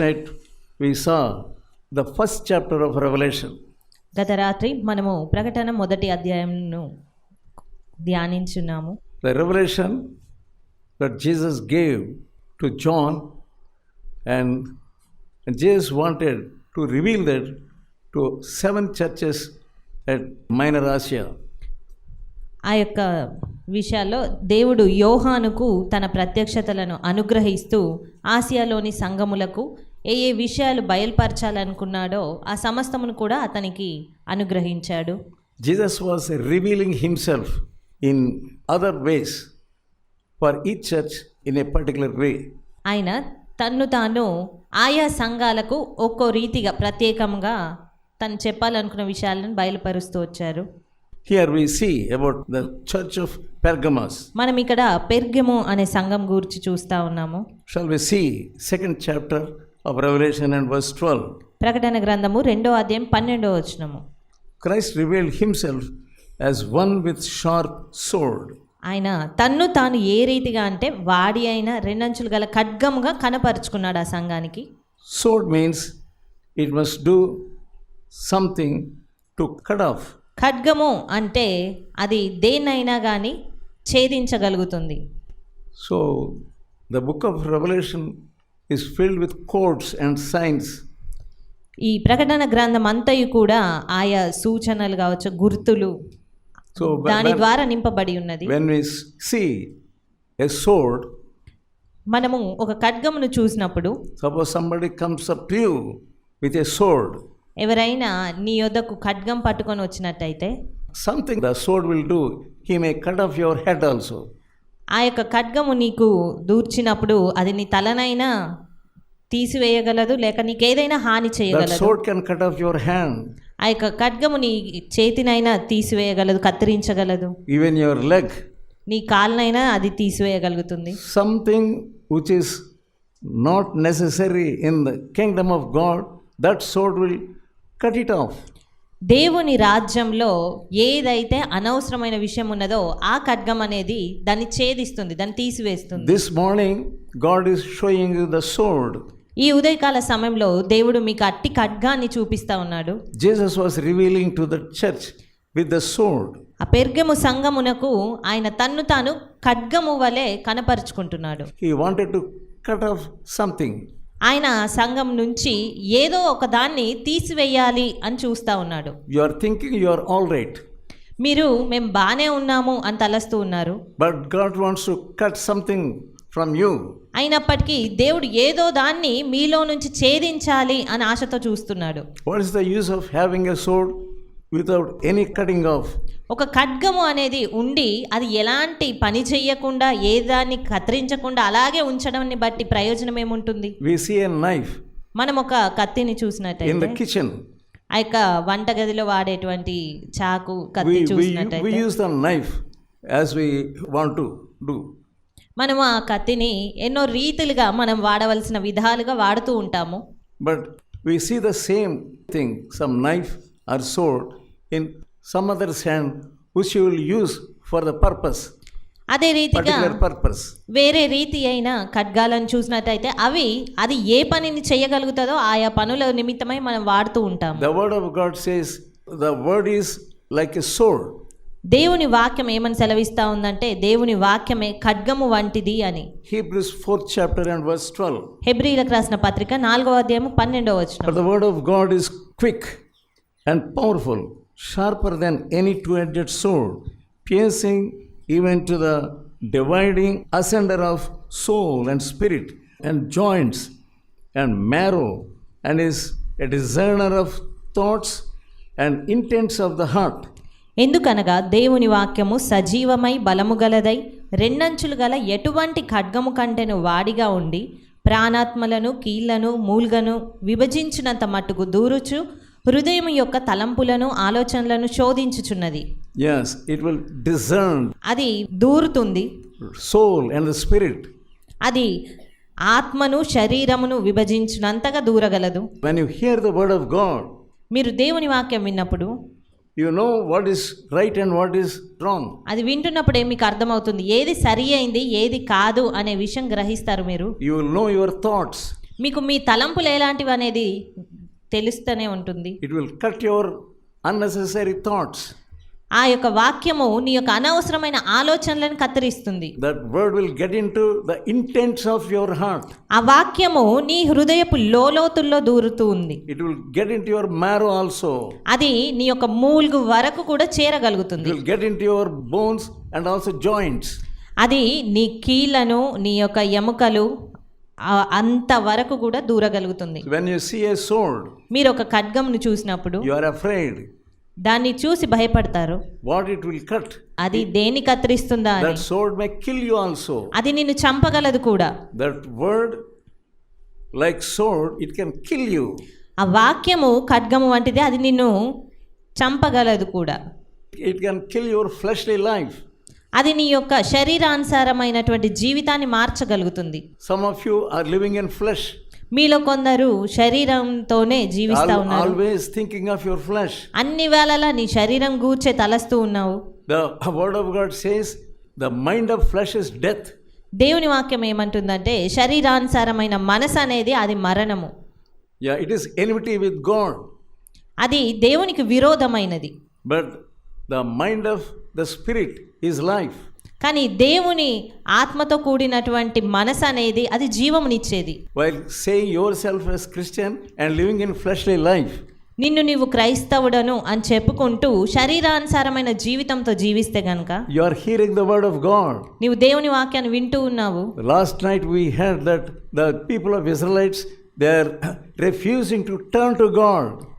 Night we saw the first chapter of Revelation గత రాత్రి మనము ప్రకటన మొదటి అధ్యాయంను ధ్యానించున్నాము. The Revelation that Jesus gave to John and Jesus wanted to reveal that to seven churches at Minor Asia ఆ యొక్క విషయాల్లో దేవుడు యోహానుకు తన ప్రత్యక్షతలను అనుగ్రహిస్తూ ఆసియాలోని సంఘములకు ఏ ఏ విషయాలు బయలుపరచాలనుకున్నాడో ఆ సమస్తమును కూడా అతనికి అనుగ్రహించాడు. Jesus was revealing himself in other ways for each church in a particular way ఆయన తన్ను తాను ఆయా సంఘాలకు ఒక్కో రీతిగా ప్రత్యేకంగా తను చెప్పాలనుకున్న విషయాలను బయలుపరుస్తూ వచ్చారు. Here we see about the church of Pergamos మనం ఇక్కడ పెర్గము అనే సంఘం గురించి చూస్తా ఉన్నాము. Shall we see second chapter of Revelation and verse 12? ప్రకటన గ్రంథము రెండో అధ్యాయం పన్నెండో వచనము Christ revealed himself as one with sharp sword. ఆయన తన్ను తాను ఏ రీతిగా అంటే వాడి అయిన రెండంచులు గల ఖడ్గముగా కనపరుచుకున్నాడు ఆ సంఘానికి Sword means it must do something to cut off. ఖడ్గము అంటే అది దేన్నైనా కానీ ఛేదించగలుగుతుంది So the book of Revelation is filled with codes and signs. ఈ ప్రకటన గ్రంథం అంతయు కూడా ఆయా సూచనలు కావచ్చు గుర్తులు So దాని ద్వారా నింపబడి ఉన్నది when we see a sword, మనము ఒక ఖడ్గమును చూసినప్పుడు suppose somebody comes up to you with a sword, ఎవరైనా నీ యొద్దకు ఖడ్గం పట్టుకొని వచ్చినట్టయితే something the sword will do, he may cut off your head also. ఆ యొక్క ఖడ్గము నీకు దూర్చినప్పుడు అది నీ తలనైనా తీసివేయగలదు లేక నీకు ఏదైనా హాని చేయగలదు. ఆ యొక్క ఖడ్గము నీ చేతినైనా తీసివేయగలదు కత్తిరించగలదు. ఈవెన్ యువర్ లెగ్ నీ కాళ్ళనైనా అది తీసివేయగలుగుతుంది. Something which is not necessary in the kingdom of God that sword will cut it off దేవుని రాజ్యంలో ఏదైతే అనవసరమైన విషయం ఉన్నదో ఆ ఖడ్గం అనేది దాన్ని ఛేదిస్తుంది దాన్ని తీసివేస్తుంది This morning, God is showing you the sword. ఈ ఉదయకాల సమయంలో దేవుడు మీకు అట్టి ఖడ్గాన్ని చూపిస్తా ఉన్నాడు Jesus was revealing to the church with the sword. ఆ పెర్గము సంగమునకు ఆయన తన్ను తాను ఖడ్గము వలె కనపరుచుకుంటున్నాడు He wanted to cut off something. ఆయన సంఘం నుంచి ఏదో ఒక దాన్ని తీసివేయాలి అని చూస్తా ఉన్నాడు. Your thinking you all right మీరు మేము బాగానే ఉన్నాము అని తలస్తూ ఉన్నారు. But God wants to cut something from you అయినప్పటికీ దేవుడు ఏదో దాన్ని మీలో నుంచి ఛేదించాలి అని ఆశతో చూస్తున్నాడు. What the use of having a sword without any cutting of ఒక ఖడ్గము అనేది ఉండి అది ఎలాంటి పని చెయ్యకుండా ఏ దాన్ని కత్తిరించకుండా అలాగే ఉంచడాన్ని బట్టి ప్రయోజనం ఏముంటుంది see a knife మనం ఒక కత్తిని the kitchen. ఆ యొక్క వంటగదిలో వాడేటువంటి చాకు కత్తి చూసినట్టయితే we want to do. మనం ఆ కత్తిని ఎన్నో రీతులుగా మనం వాడవలసిన విధాలుగా వాడుతూ ఉంటాము But we see the same thing, some knife or sword in some others hand which you will use for the purpose అదే రీతిగా పర్పస్ వేరే రీతి అయినా ఖడ్గాలను చూసినట్టయితే అవి అది ఏ పనిని చేయగలుగుతుందో ఆయా పనుల నిమిత్తమై మనం వాడుతూ ఉంటాం. The word of God says the word is like a దేవుని వాక్యం ఏమని సెలవిస్తా ఉందంటే దేవుని వాక్యమే ఖడ్గము వంటిది అని. Hebrews fourth chapter and verse 12 హెబ్రీయులకు రాసిన పత్రిక నాలుగవ అధ్యాయం 12వ the word of God is quick and powerful sharper than any two edged sword, piercing even to the dividing asunder of soul and spirit, and joints and marrow, and is a discerner of thoughts and intents of the heart. ఎందుకనగా దేవుని వాక్యము సజీవమై బలము గలదై రెండంచులు గల ఎటువంటి ఖడ్గము కంటెను వాడిగా ఉండి ప్రాణాత్మలను కీళ్ళను మూల్గను విభజించినంత మట్టుకు దూరుచు హృదయం యొక్క తలంపులను ఆలోచనలను శోధించుచున్నది Yes, it will discern అది దూరుతుంది soul and the spirit. అది ఆత్మను శరీరమును విభజించినంతగా దూరగలదు When you hear the word of God, మీరు దేవుని వాక్యం విన్నప్పుడు you know what is right and what is wrong. అది వింటున్నప్పుడే మీకు అర్థమవుతుంది ఏది సరి అయింది ఏది కాదు అనే విషయం గ్రహిస్తారు మీరు You will know your thoughts. మీకు మీ తలంపులు ఎలాంటివి అనేది తెలుస్తూనే ఉంటుంది. It will cut your unnecessary thoughts ఆ యొక్క వాక్యము నీ యొక్క అనవసరమైన ఆలోచనలను కత్తిరిస్తుంది. That word will get in the intents of your heart ఆ వాక్యము నీ హృదయపు లోలోతుల్లో దూరుతూ ఉంది. It will get your marrow also అది నీ యొక్క మూల్గు వరకు కూడా చేరగలుగుతుంది. Will get your bones and also joints అది నీ కీళ్ళను నీ యొక్క ఎముకలు అంతవరకు కూడా దూరగలుగుతుంది. మీరు ఒక ఖడ్గమును చూసినప్పుడు దాన్ని చూసి భయపడతారు. వాట్ ఇట్ విల్ కట్ అది దేని కత్తిరిస్తుందా that sword may kill you also అది నిన్ను చంపగలదు కూడా. That word like sword it can kill you ఆ వాక్యము ఖడ్గము వంటిది అది నిన్ను చంపగలదు కూడా. It can kill your fleshly life అది నీ యొక్క శరీరానుసారమైనటువంటి జీవితాన్ని మార్చగలుగుతుంది. Some of you are living in flesh మీలో కొందరు శరీరంతోనే జీవిస్తా ఉన్నారు. Always thinking of your flesh అన్ని వేళలా నీ శరీరం గూర్చే తలస్తూ ఉన్నావు. The of God says the mind of flesh is death దేవుని వాక్యం ఏమంటుందంటే శరీరానుసారమైన మనసు అనేది అది మరణము. Yeah it is enmity with God అది దేవునికి విరోధమైనది. But the mind of the spirit is life కానీ దేవుని ఆత్మతో కూడినటువంటి మనసు అనేది అది జీవమునిచ్చేది. While say yourself as Christian and living in fleshly life నిన్ను నీవు క్రైస్తవుడను అని చెప్పుకుంటూ శరీరానుసారమైన జీవితంతో జీవిస్తే గనుక you are the word of God నీవు దేవుని వాక్యాన్ని వింటూ ఉన్నావు. Last night we heard that the people of Israelites they are refusing to turn to God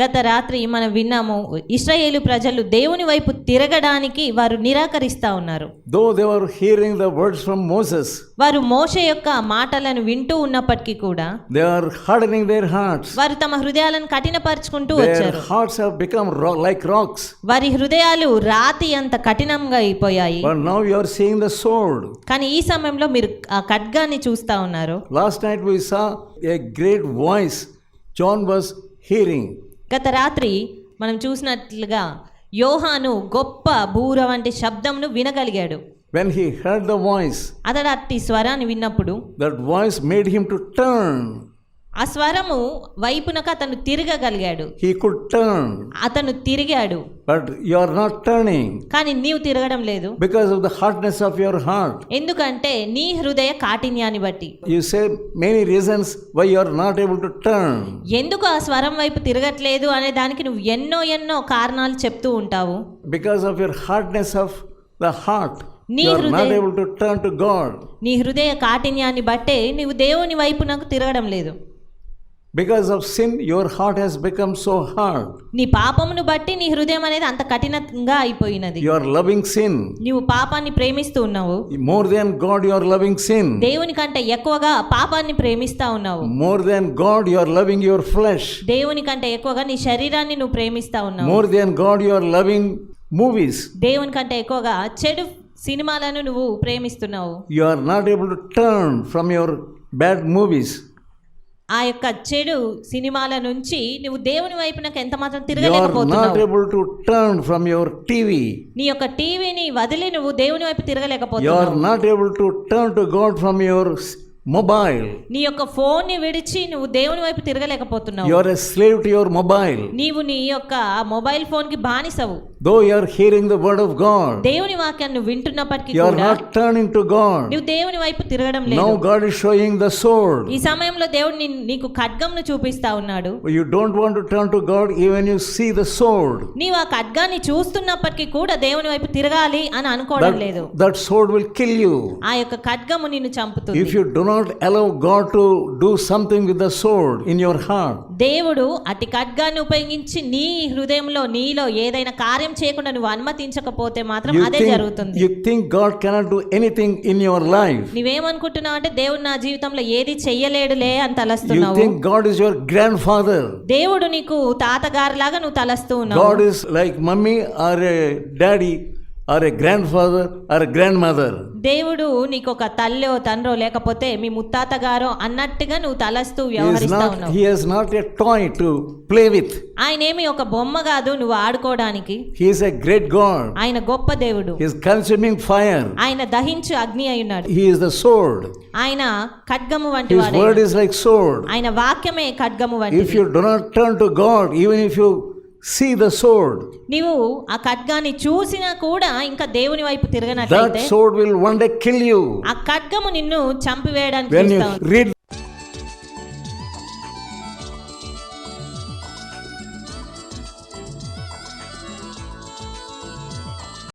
గత రాత్రి మనం విన్నాము ఇస్రాయేలు ప్రజలు దేవుని వైపు తిరగడానికి వారు నిరాకరిస్తా ఉన్నారు. Though they were the words from Moses వారు మోషే యొక్క మాటలను వింటూ ఉన్నప్పటికీ కూడా దే ఆర్ హార్డనింగ్ హార్ట్స్ వారు తమ హృదయాలను కఠినపరచుకుంటూ వచ్చారు. Their hearts have become like rocks వారి హృదయాలు రాతి అంత కఠినంగా అయిపోయాయి. Now you are the sword కానీ ఈ సమయంలో మీరు ఆ కడ్గాన్ని చూస్తా ఉన్నారు. Last night we saw a great voice John was hearing గత రాత్రి మనం చూసినట్లుగా యోహాను గొప్ప బూర వంటి శబ్దంను వినగలిగాడు When he heard the voice, అతడు అట్టి స్వరాన్ని విన్నప్పుడు that voice made him to turn. ఆ స్వరము వైపునక అతను తిరగగలిగాడు. హీ కుడ్ టర్న్ అతను తిరిగాడు. But you are not turning కానీ నీవు తిరగడం లేదు. Because of the hardness of your heart ఎందుకంటే నీ హృదయ కాఠిన్యాన్ని బట్టి. You say many reasons why you are not able to turn ఎందుకు ఆ స్వరం వైపు తిరగట్లేదు అనే దానికి నువ్వు ఎన్నో ఎన్నో కారణాలు చెప్తూ ఉంటావు? Because of your hardness of the heart నీ హృదయ కాఠిన్యాన్ని బట్టే నీవు దేవుని వైపు నాకు తిరగడం లేదు. Because of sin your heart has become so hard నీ పాపమును బట్టి నీ హృదయం అనేది అంత కఠినంగా అయిపోయినది. యువర్ లవింగ్ సిన్ నీవు పాపాన్ని ప్రేమిస్తూ ఉన్నావు. More than God your loving sin దేవుని కంటే ఎక్కువగా పాపాన్ని ప్రేమిస్తా ఉన్నావు. More than God your loving your flesh దేవుని కంటే ఎక్కువగా నీ శరీరాన్ని నువ్వు ప్రేమిస్తా ఉన్నావు. More than God your loving movies దేవుని కంటే ఎక్కువగా చెడు సినిమాలను నువ్వు ప్రేమిస్తున్నావు. You are not able to turn from your bad movies ఆ యొక్క చెడు సినిమాల నుంచి నువ్వు దేవుని వైపు నాకు ఎంత మాత్రం తిరగలేకపోతున్నావు from your TV. నీ యొక్క టీవీని వదిలి నువ్వు దేవుని వైపు తిరగలేకపోతున్నావు to turn to God from your s- mobile. నీ యొక్క ఫోన్ని విడిచి నువ్వు దేవుని వైపు తిరగలేకపోతున్నావు are a slave to your mobile. నీవు నీ యొక్క మొబైల్ ఫోన్కి బానిసవు Though you are hearing the word of God, దేవుని వాక్యాన్ని నువ్వు వింటున్నప్పటికీ you are కూడా not turning to God. నువ్వు దేవుని వైపు తిరగడం లేదు Now God is showing the sword. ఈ సమయంలో దేవుడు నీ- నీకు ఖడ్గంను చూపిస్తా ఉన్నాడు You don't want to turn to God even you see the sword. నీవు ఆ ఖడ్గాన్ని చూస్తున్నప్పటికీ కూడా దేవుని వైపు తిరగాలి అని అనుకోవడం లేదు That, that sword will kill you. ఆ యొక్క ఖడ్గము నిన్ను చంపుతుంది If you do not allow God to do something with the sword in your heart, దేవుడు అట్టి ఖడ్గాన్ని ఉపయోగించి నీ హృదయంలో నీలో ఏదైనా కార్యం చేయకుండా నువ్వు అనుమతించకపోతే మాత్రం అదే జరుగుతుంది you think God cannot do anything in your life. నువ్వేమనుకుంటున్నావు అంటే దేవుడు నా జీవితంలో ఏది చెయ్యలేడులే అని తలస్తున్నావు think God is your grandfather. దేవుడు నీకు తాతగారిలాగా నువ్వు తలస్తూ ఉన్నావు God is like mummy or a అరే గ్రాండ్ ఫాదర్ అరే గ్రాండ్ మదర్ దేవుడు నీకు ఒక తల్లో తండ్రో లేకపోతే మీ ముత్తాత గారు అన్నట్టుగా నువ్వు తలస్తూ వ్యవహరిస్తావు ప్లే విత్ ఆయన ఏమి ఒక బొమ్మ కాదు నువ్వు ఆడుకోవడానికి. హీస్ ఎ గ్రేట్ గాడ్ ఆయన గొప్ప దేవుడు. హిస్ కన్స్యూమింగ్ ఫైర్ ఆయన దహించు అగ్ని అయి ఉన్నాడు హీ ద సోర్డ్ ఆయన ఖడ్గము వంటి వాడు ఇస్ లైక్ సోర్డ్ ఆయన వాక్యమే ఖడ్గము వంటి if you do not turn to God even if you see the sword, నీవు ఆ ఖడ్గాన్ని చూసినా కూడా ఇంకా దేవుని వైపు that తిరగనట్లయితే sword will one day kill you. ఆ ఖడ్గము నిన్ను చంపివేయడానికి When చూస్తా you ఉంది. read